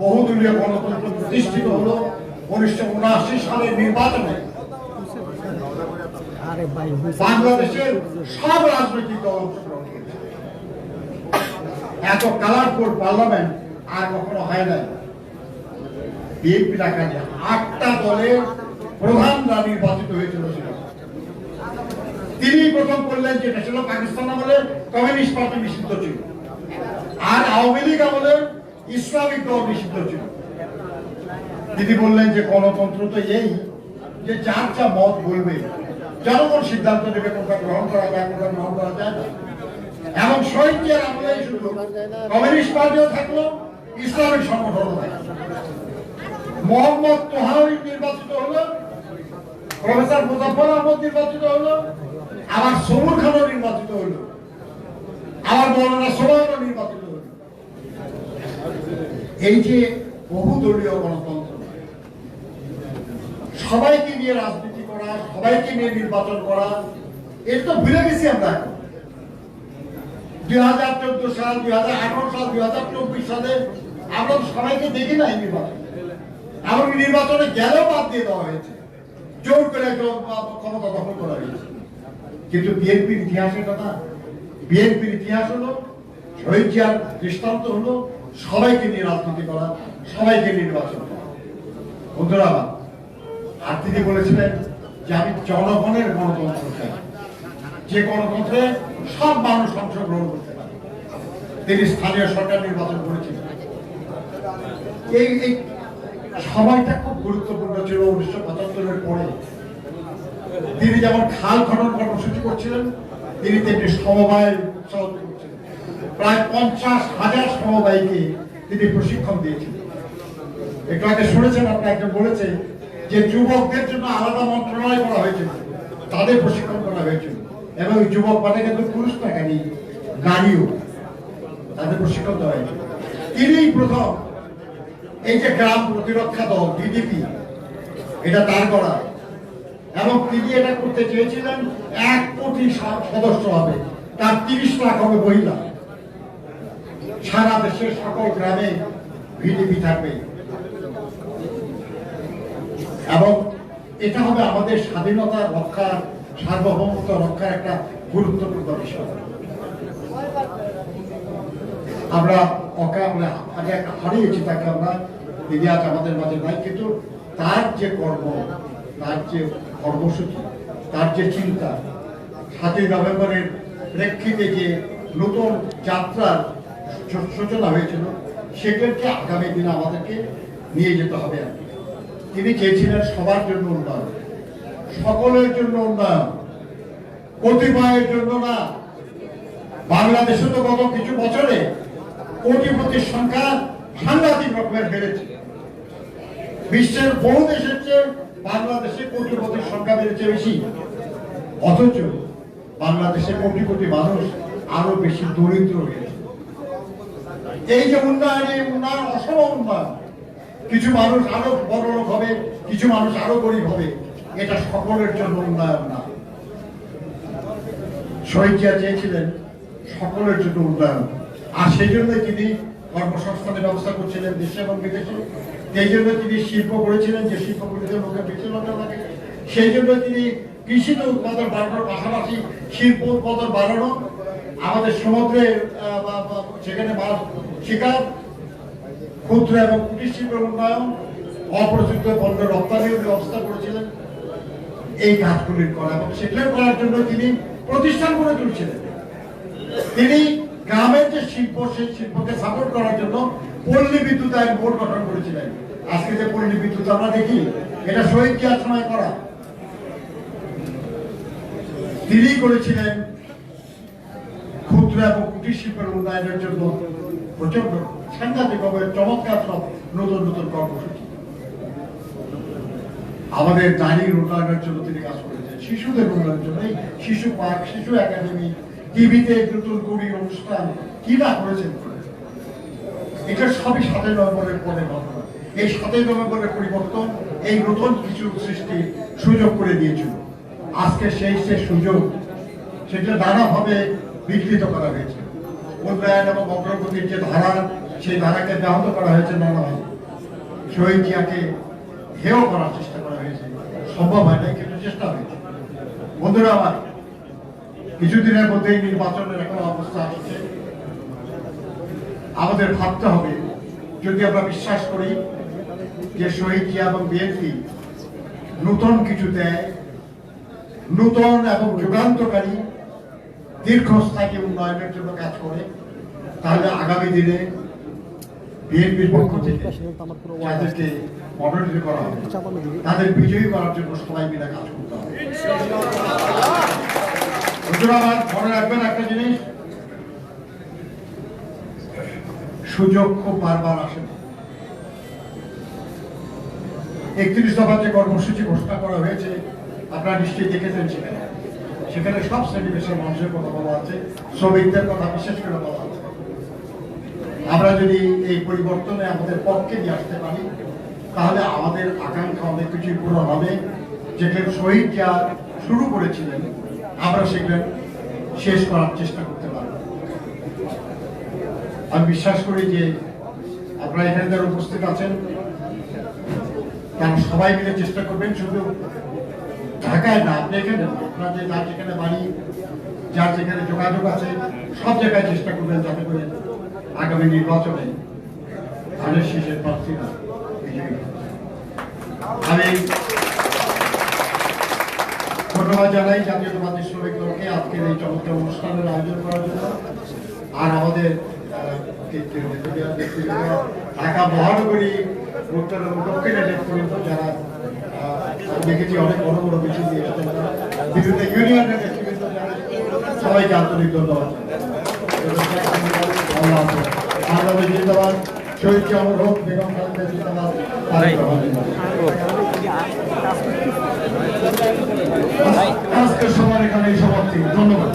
বহুদলীয় গণতন্ত্র প্রতিষ্ঠিত হলো উনিশশো উনআশি সালের নির্বাচনে। বাংলাদেশের সব রাজনৈতিক দল এত কালারফুল পার্লামেন্ট আর কখনো হয় নাই। বিএনপি রাখা যায় আটটা দলের প্রধানরা নির্বাচিত হয়েছিল তিনি প্রথম করলেন যে এটা ছিল পাকিস্তান আমলে কমিউনিস্ট পার্টি নিষিদ্ধ ছিল। আর আওয়ামী লীগ আমলে ইসলামিক দল নিষিদ্ধ ছিল। তিনি বললেন যে গণতন্ত্র তো এই যে যার যা মত বলবে, জনগণ সিদ্ধান্ত নেবে কোনটা গ্রহণ করা যায়, কোনটা গ্রহণ করা যায় না। এবং শহীদ জিয়ার আমলে শুধু কমিউনিস্ট পার্টিও থাকল, ইসলামিক সংগঠনও থাকল। মোহাম্মদ তোহারি নির্বাচিত হলো, প্রফেসর মুজাফর আহমদ নির্বাচিত হলো, আবার সবুর খানও নির্বাচিত হলো। আবার মৌলানা হলো এই যে বহুদলীয় গণতন্ত্র। সবাইকে নিয়ে রাজনীতি করা, সবাইকে নিয়ে নির্বাচন করা এটা তো ভুলে গেছি আমরা দুই হাজার চোদ্দ সাল, দুই হাজার আঠারো সাল, দুই হাজার চব্বিশ সালে আমরা সবাইকে দেখি নাই নির্বাচন। এমনকি নির্বাচনে গেলেও বাদ দিয়ে দেওয়া হয়েছে। জোর করে ক্ষমতা দখল করা হয়েছে। কিন্তু বিএনপির ইতিহাস এটা না বিএনপির ইতিহাস হলো, শহীদ জিয়ার দৃষ্টান্ত হলো সবাইকে নিয়ে রাজনীতি করা, সবাইকে নির্বাচন করা। বন্ধুরা আর তিনি বলেছিলেন যে আমি জনগণের গণতন্ত্র চাই। যে গণতন্ত্রে সব মানুষ অংশগ্রহণ করতে পারে। তিনি স্থানীয় সরকার নির্বাচন করেছিলেন। এই এই সময়টা খুব গুরুত্বপূর্ণ ছিল উনিশশো পঁচাত্তরের পরে। তিনি যেমন খাল খনন কর্মসূচি করছিলেন, তিনি তেমনি সমবায় প্রায় পঞ্চাশ হাজার সমবায়কে তিনি প্রশিক্ষণ দিয়েছেন। একটু আগে শুনেছেন আপনি একজন বলেছে যে যুবকদের জন্য আলাদা মন্ত্রণালয় করা হয়েছিল তাদের প্রশিক্ষণ করা হয়েছিল এবং যুবক মানে কিন্তু পুরুষ টাকানি নারীও তাদের প্রশিক্ষণ দেওয়া হয়েছিল তিনি প্রথম এই যে গ্রাম প্রতিরক্ষা দল, ডিডিপি, এটা তার করা। এবং তিনি এটা করতে চেয়েছিলেন, এক কোটি সদস্য হবে। তার তিরিশ লাখ হবে মহিলা। সারা দেশের সকল গ্রামে ভিডিপি থাকবে। এবং এটা হবে আমাদের স্বাধীনতা রক্ষার, সার্বভৌমত্ব রক্ষার একটা গুরুত্বপূর্ণ বিষয়। আমরা অকা আমরা আগে হারিয়েছি তাকে আমরা দিদি আজ আমাদের মাঝে নাই, কিন্তু তার যে কর্ম, তার যে কর্মসূচি, তার যে চিন্তা, সাতই নভেম্বরের প্রেক্ষিতে যে নতুন যাত্রার সূচনা হয়েছিল। সেগুলোকে আগামী দিনে আমাদেরকে নিয়ে যেতে হবে আর কি। তিনি চেয়েছিলেন সবার জন্য উন্নয়ন। সকলের জন্য উন্নয়ন। কতিপয়ের জন্য না। বাংলাদেশে তো গত কিছু বছরে কোটিপতির সংখ্যা সাংঘাতিক রকমের বেড়েছে। বিশ্বের বহু দেশের চেয়ে বাংলাদেশে কোটিপতির সংখ্যা বেড়েছে বেশি। অথচ বাংলাদেশে কোটি কোটি মানুষ আরও বেশি দরিদ্র হয়েছে। এই যে উন্নয়ন এই উন্নয়ন অসম উন্নয়ন কিছু মানুষ আরও বড় লোক হবে, কিছু মানুষ আরও গরিব হবে, এটা সকলের জন্য উন্নয়ন না। শহীদ জিয়া চেয়েছিলেন সকলের জন্য উন্নয়ন, আর সেই জন্য তিনি কর্মসংস্থানের ব্যবস্থা করছিলেন দেশে এবং বিদেশে। সেই জন্য তিনি শিল্প করেছিলেন, যে শিল্পগুলিতে লোকে বেঁচে লোকে লাগে। সেই জন্য তিনি কৃষিতে উৎপাদন বাড়ানোর পাশাপাশি শিল্প উৎপাদন বাড়ানো আমাদের সমুদ্রে সেখানে শিকার, ক্ষুদ্র এবং কুটির শিল্পের উন্নয়ন, অপ্রচলিত পণ্য রপ্তানির ব্যবস্থা করেছিলেন। এই কাজগুলির করা এবং সেগুলো করার জন্য তিনি প্রতিষ্ঠান করে তুলছিলেন। তিনি গ্রামের যে শিল্প, সেই শিল্পকে সাপোর্ট করার জন্য পল্লী বিদ্যুৎ আইন বোর্ড গঠন করেছিলেন। আজকে যে পল্লী বিদ্যুৎ আমরা দেখি, এটা শহীদ জিয়ার সময় করা। তিনি করেছিলেন ক্ষুদ্র এবং কুটির শিল্পের উন্নয়নের জন্য প্রচণ্ড সাংঘাতিকভাবে চমৎকার সব নতুন নতুন কর্মসূচি। আমাদের নারীর উন্নয়নের জন্য তিনি কাজ করেছেন। শিশুদের উন্নয়নের জন্য। এই শিশু পার্ক, শিশু একাডেমি, টিভিতে নতুন কবি অনুষ্ঠান কি না করেছেন? এটা সবই সাতই নভেম্বরের পরে ঘটনা। এই সাতই নভেম্বরের পরিবর্তন এই নতুন কিছু সৃষ্টির সুযোগ করে দিয়েছিল। আজকে সেই সে সুযোগ, সেটা নানাভাবে বিকৃত করা হয়েছে। উন্নয়ন এবং অগ্রগতির যে ধারা, সেই ধারাকে ব্যাহত করা হয়েছে নানাভাবে শহীদ জিয়াকে হেয় করার চেষ্টা করা হয়েছে। সম্ভব হয় নাই কিন্তু চেষ্টা হয়েছে। বন্ধুরা আমার, কিছুদিনের মধ্যেই নির্বাচনের এখন অবস্থা আসছে। আমাদের ভাবতে হবে, যদি আমরা বিশ্বাস করি যে শহীদ জিয়া এবং বিএনপি নূতন কিছু দেয় নূতন এবং যুগান্তকারী দীর্ঘস্থায়ী উন্নয়নের জন্য কাজ করে, তাহলে আগামী দিনে বিএনপির পক্ষ থেকে যাদেরকে মনোনীত করা হবে। তাদের বিজয়ী করার জন্য সবাই মিলে কাজ করতে হবে। আমার মনে রাখবেন একটা জিনিস, সুযোগ খুব বারবার আসে না। একত্রিশ দফার যে কর্মসূচি ঘোষণা করা হয়েছে, আপনারা নিশ্চয়ই দেখেছেন সেখানে। সেখানে সব শ্রেণি পেশার মানুষের কথা বলা আছে, শ্রমিকদের কথা বিশেষ করে বলা আছে। আমরা যদি এই পরিবর্তনে আমাদের পক্ষে নিয়ে আসতে পারি, তাহলে আমাদের আকাঙ্ক্ষা অনেক কিছুই পূরণ হবে। যেখানে শহীদ যা শুরু করেছিলেন, আমরা সেগুলো শেষ করার চেষ্টা করতে পারব। আমি বিশ্বাস করি যে আপনারা এখানে যারা উপস্থিত আছেন, তারা সবাই মিলে চেষ্টা করবেন, শুধু ঢাকায় না, আপনি এখানে, আপনাদের যার যেখানে বাড়ি, যার যেখানে যোগাযোগ আছে, সব জায়গায় চেষ্টা করবেন যাতে করে আগামী নির্বাচনে ধানের শীষের প্রার্থীরা আমি ধন্যবাদ জানাই জাতীয়তাবাদী শ্রমিক দলকে আজকের এই চমৎকার অনুষ্ঠানের আয়োজন করার জন্য। আর আমাদের ঢাকা মহানগরী দক্ষিণের যারা দেখেছি অনেক বড় বড় কিছু দিয়ে মানে বিভিন্ন ইউনিয়নের সবাইকে আন্তরিক ধন্যবাদ। আগামী জিন্দাবাদ, শহীদ কেমন হোক বেগম খালেদা জিন্দাবাদ আজকের সবার এখানে সমাপ্তি ধন্যবাদ।